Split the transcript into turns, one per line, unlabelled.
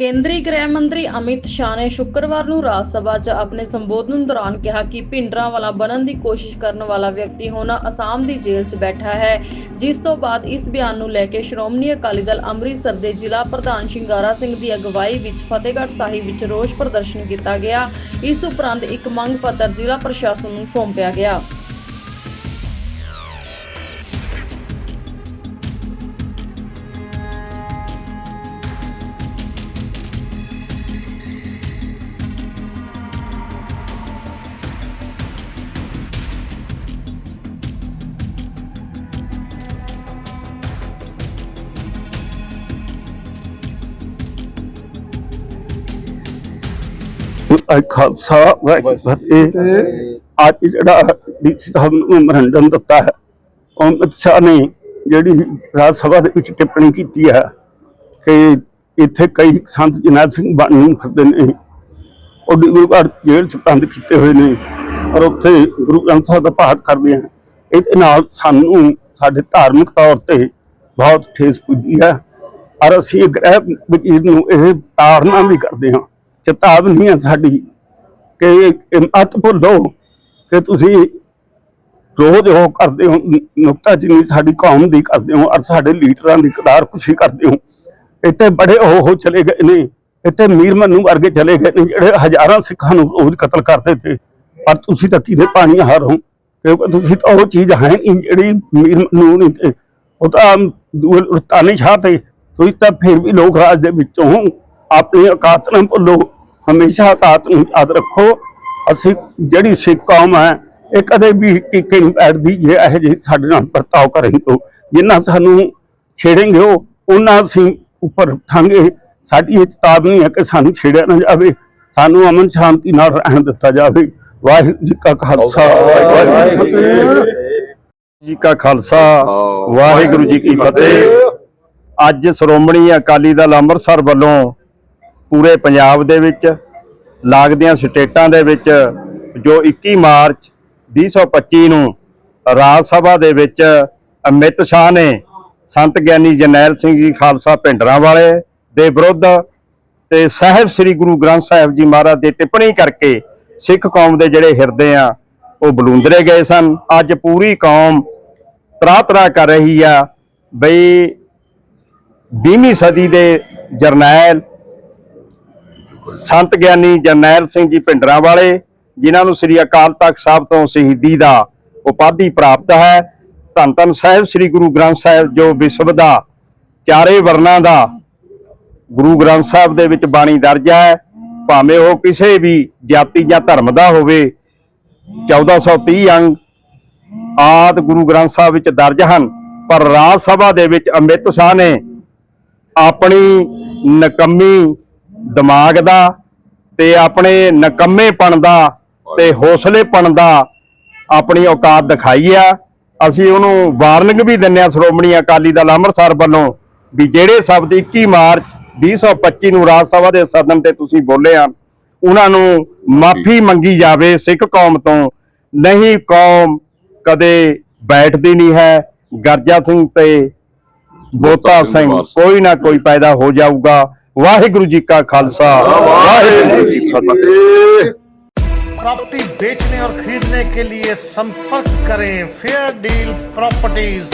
ਕੇਂਦਰੀ ਗ੍ਰਹਿ ਮੰਤਰੀ ਅਮਿਤ ਸ਼ਾਹ ਨੇ ਸ਼ੁੱਕਰਵਾਰ ਨੂੰ ਰਾਜ ਸਭਾ 'ਚ ਆਪਣੇ ਸੰਬੋਧਨ ਦੌਰਾਨ ਕਿਹਾ ਕਿ ਭਿੰਡਰਾਂ ਵਾਲਾ ਬਣਨ ਦੀ ਕੋਸ਼ਿਸ਼ ਕਰਨ ਵਾਲਾ ਵਿਅਕਤੀ ਹੁਣ ਅਸਾਮ ਦੀ ਜੇਲ੍ਹ 'ਚ ਬੈਠਾ ਹੈ, ਜਿਸ ਤੋਂ ਬਾਅਦ ਇਸ ਬਿਆਨ ਨੂੰ ਲੈ ਕੇ ਸ਼੍ਰੋਮਣੀ ਅਕਾਲੀ ਦਲ ਅੰਮ੍ਰਿਤਸਰ ਦੇ ਜ਼ਿਲ੍ਹਾ ਪ੍ਰਧਾਨ ਸ਼ਿੰਗਾਰਾ ਸਿੰਘ ਦੀ ਅਗਵਾਈ ਵਿੱਚ ਫਤਿਹਗੜ੍ਹ ਸਾਹਿਬ ਵਿੱਚ ਰੋਸ ਪ੍ਰਦਰਸ਼ਨ ਕੀਤਾ ਗਿਆ। ਇਸ ਉਪਰੰਤ ਇੱਕ ਮੰਗ ਪੱਤਰ ਜ਼ਿਲ੍ਹਾ ਪ੍ਰਸ਼ਾਸਨ ਨੂੰ ਸੌਂਪਿਆ ਗਿਆ।
ਅੱਜ ਖਾਲਸਾ, ਵਾਹਿਗੁਰੂ ਜੀ ਫਤਿਹ। ਅੱਜ ਜਿਹੜਾ ਡੀਸੀ ਸਾਹਿਬ ਨੂੰ ਮੈਮੋਰੰਡਮ ਦਿੱਤਾ ਹੈ ਅਮਿਤ ਸ਼ਾਹ ਨੇ ਜਿਹੜੀ ਰਾਜ ਸਭਾ ਦੇ ਵਿੱਚ ਟਿੱਪਣੀ ਕੀਤੀ ਹੈ ਕਿ ਇੱਥੇ ਕਈ ਸੰਤ ਜਨਰਲ ਸਿੰਘ ਬਣ ਨੂੰ ਨੇ। ਉਹ ਡਿਬਰੂਗੜ੍ਹ ਜੇਲ੍ਹ ਚ ਬੰਦ ਕੀਤੇ ਹੋਏ ਨੇ ਔਰ ਉੱਥੇ ਗੁਰੂ ਗ੍ਰੰਥ ਸਾਹਿਬ ਦਾ ਪਾਠ ਕਰਦੇ ਆ ਇਹਦੇ ਨਾਲ ਸਾਨੂੰ ਸਾਡੇ ਧਾਰਮਿਕ ਤੌਰ ਤੇ ਬਹੁਤ ਠੇਸ ਪੁੱਜੀ ਹੈ। ਔਰ ਅਸੀਂ ਗ੍ਰਹਿ ਵਜ਼ੀਰ ਨੂੰ ਇਹ ਤਾੜਨਾ ਵੀ ਕਰਦੇ ਹਾਂ। ਚੇਤਾਵਨੀ ਹੈ ਸਾਡੀ ਕਿ ਮਤ ਭੁੱਲੋ ਕਿ ਤੁਸੀਂ ਰੋਜ਼ ਉਹ ਕਰਦੇ ਹੋ ਨੁਕਤਾਚੀਨੀ ਸਾਡੀ ਕੌਮ ਦੀ ਕਰਦੇ ਹੋ ਔਰ ਸਾਡੇ ਲੀਡਰਾਂ ਦੀ ਕਦਾਰ ਖੁਸ਼ੀ ਕਰਦੇ ਹੋ। ਇੱਥੇ ਬੜੇ ਉਹ ਉਹ ਚਲੇ ਗਏ ਨੇ, ਇੱਥੇ ਮੀਰ ਮਨੂੰ ਵਰਗੇ ਚਲੇ ਗਏ ਨੇ ਜਿਹੜੇ ਹਜ਼ਾਰਾਂ ਸਿੱਖਾਂ ਨੂੰ ਰੋਜ਼ ਕਤਲ ਕਰਦੇ ਤੇ, ਪਰ ਤੁਸੀਂ ਤਾਂ ਕਿਹਦੇ ਪਾਣੀ ਹਾਰ? ਹੋ ਕਿਉਂਕਿ ਤੁਸੀਂ ਤਾਂ ਉਹ ਚੀਜ਼ ਹੈ ਨਹੀਂ ਜਿਹੜੀ ਮੀਰ ਮਨੂੰ ਨਹੀਂ ਤੇ, ਉਹ ਤਾਂ ਦੂਲ ਤਾਨੀ ਸ਼ਾਹ ਤੇ, ਤੁਸੀਂ ਤਾਂ ਫਿਰ ਵੀ ਲੋਕ ਰਾਜ ਦੇ ਵਿੱਚੋਂ ਆਪਣੀ ਔਕਾਤ ਨਾ ਭੁੱਲੋ ਹਮੇਸ਼ਾ ਔਕਾਤ ਨੂੰ ਯਾਦ ਰੱਖੋ। ਅਸੀਂ ਜਿਹੜੀ ਸਿੱਖ ਕੌਮ ਹੈ ਇਹ ਕਦੇ ਵੀ ਟਿੱਕੇ ਨਹੀਂ ਬੈਠਦੀ ਜੇ ਇਹੋ ਜਿਹੇ ਸਾਡੇ ਨਾਲ ਵਰਤਾਓ ਕਰਨ ਤੋਂ ਜਿੰਨਾ ਸਾਨੂੰ ਛੇੜेंगे ਉਹ ਉਹਨਾਂ ਅਸੀਂ ਉੱਪਰ ਉਠਾਂਗੇ। ਸਾਡੀ ਇਹ ਚੇਤਾਵਨੀ ਹੈ ਕਿ ਸਾਨੂੰ ਛੇੜਿਆ ਨਾ ਜਾਵੇ ਸਾਨੂੰ ਅਮਨ ਸ਼ਾਂਤੀ ਨਾਲ ਰਹਿਣ ਦਿੱਤਾ ਜਾਵੇ। ਵਾਹਿਗੁਰੂ ਜੀ ਕਾ ਖਾਲਸਾ ਵਾਹਿਗੁਰੂ ਜੀ ਕੀ ਫਤਿਹ।
ਜੀ ਕਾ ਖਾਲਸਾ ਵਾਹਿਗੁਰੂ ਜੀ ਕੀ ਫਤਿਹ। ਅੱਜ ਸ਼੍ਰੋਮਣੀ ਅਕਾਲੀ ਦਲ ਅੰਮ੍ਰਿਤਸਰ ਵੱਲੋਂ ਪੂਰੇ ਪੰਜਾਬ ਦੇ ਵਿੱਚ, ਲੱਗਦੀਆਂ ਸਟੇਟਾਂ ਦੇ ਵਿੱਚ, ਜੋ 21 ਮਾਰਚ 2025 ਨੂੰ ਰਾਜ ਸਭਾ ਦੇ ਵਿੱਚ ਅਮਿਤ ਸ਼ਾਹ ਨੇ ਸੰਤ ਗਿਆਨੀ ਜਰਨੈਲ ਸਿੰਘ ਜੀ ਖਾਲਸਾ ਭਿੰਡਰਾਂ ਵਾਲੇ ਦੇ ਵਿਰੁੱਧ ਤੇ ਸਾਹਿਬ ਸ੍ਰੀ ਗੁਰੂ ਗ੍ਰੰਥ ਸਾਹਿਬ ਜੀ ਮਹਾਰਾਜ ਦੇ ਟਿੱਪਣੀ ਕਰਕੇ ਸਿੱਖ ਕੌਮ ਦੇ ਜਿਹੜੇ ਹਿਰਦੇ ਆ, ਉਹ ਬਲੂੰਦਰੇ ਗਏ ਸਨ। ਅੱਜ ਪੂਰੀ ਕੌਮ ਤਰਾ ਤਰਾ ਕਰ ਰਹੀ ਆ ਬਈ 20ਵੀਂ ਸਦੀ ਦੇ ਜਰਨੈਲ ਸੰਤ ਗਿਆਨੀ ਜਰਨੈਲ ਸਿੰਘ ਜੀ ਭਿੰਡਰਾਂ ਵਾਲੇ ਜਿਨ੍ਹਾਂ ਨੂੰ ਸ੍ਰੀ ਅਕਾਲ ਤਖਤ ਸਾਹਿਬ ਤੋਂ ਸ਼ਹੀਦੀ ਦਾ ਉਪਾਧੀ ਪ੍ਰਾਪਤ ਹੈ, ਧੰਨ ਧੰਨ ਸਾਹਿਬ, ਸ੍ਰੀ ਗੁਰੂ ਗ੍ਰੰਥ ਸਾਹਿਬ ਜੋ ਵਿਸ਼ਵ ਦਾ ਚਾਰੇ ਵਰਨਾਂ ਦਾ ਗੁਰੂ ਗ੍ਰੰਥ ਸਾਹਿਬ ਦੇ ਵਿੱਚ ਬਾਣੀ ਦਰਜ ਹੈ, ਭਾਵੇਂ ਉਹ ਕਿਸੇ ਵੀ ਜਾਤੀ ਜਾਂ ਧਰਮ ਦਾ ਹੋਵੇ 1430 ਅੰਗ ਆਦ ਗੁਰੂ ਗ੍ਰੰਥ ਸਾਹਿਬ ਵਿੱਚ ਦਰਜ ਹਨ, ਪਰ ਰਾਜ ਸਭਾ ਦੇ ਵਿੱਚ ਅੰਮ੍ਰਿਤ ਸ਼ਾਹ ਨੇ ਆਪਣੀ ਨਕੰਮੀ ਦਿਮਾਗ ਦਾ ਤੇ ਆਪਣੇ ਨਕੰਮੇਪਣ ਦਾ ਤੇ ਹੌਸਲੇਪਣ ਦਾ ਆਪਣੀ ਔਕਾਤ ਦਿਖਾਈ ਆ। ਅਸੀਂ ਉਹਨੂੰ ਵਾਰਨਿੰਗ ਵੀ ਦਿੰਨੇ ਆ ਸ਼੍ਰੋਮਣੀ ਅਕਾਲੀ ਦਲ ਅੰਮ੍ਰਿਤਸਰ ਵੱਲੋਂ ਵੀ ਜਿਹੜੇ ਸ਼ਬਦ 21 ਮਾਰਚ 2025 ਨੂੰ ਰਾਜ ਸਭਾ ਦੇ ਸਦਨ ਤੇ ਤੁਸੀਂ ਬੋਲੇ ਆ ਉਹਨਾਂ ਨੂੰ ਮਾਫੀ ਮੰਗੀ ਜਾਵੇ ਸਿੱਖ ਕੌਮ ਤੋਂ। ਨਹੀਂ ਕੌਮ ਕਦੇ ਬੈਠਦੀ ਨਹੀਂ ਹੈ। ਗਰਜਾ ਸਿੰਘ ਤੇ ਬੋਤਾ ਸਿੰਘ ਕੋਈ ਨਾ ਕੋਈ ਪੈਦਾ ਹੋ ਜਾਊਗਾ। ਵਾਹਿਗੁਰੂ ਜੀ ਕਾ ਖਾਲਸਾ ਵਾਹਿਗੁਰੂ ਜੀ ਕੀ ਫਤਿਹ
प्रॉपर्टी बेचने और खरीदने के लिए संपर्क करें फेयर डील प्रॉपर्टीज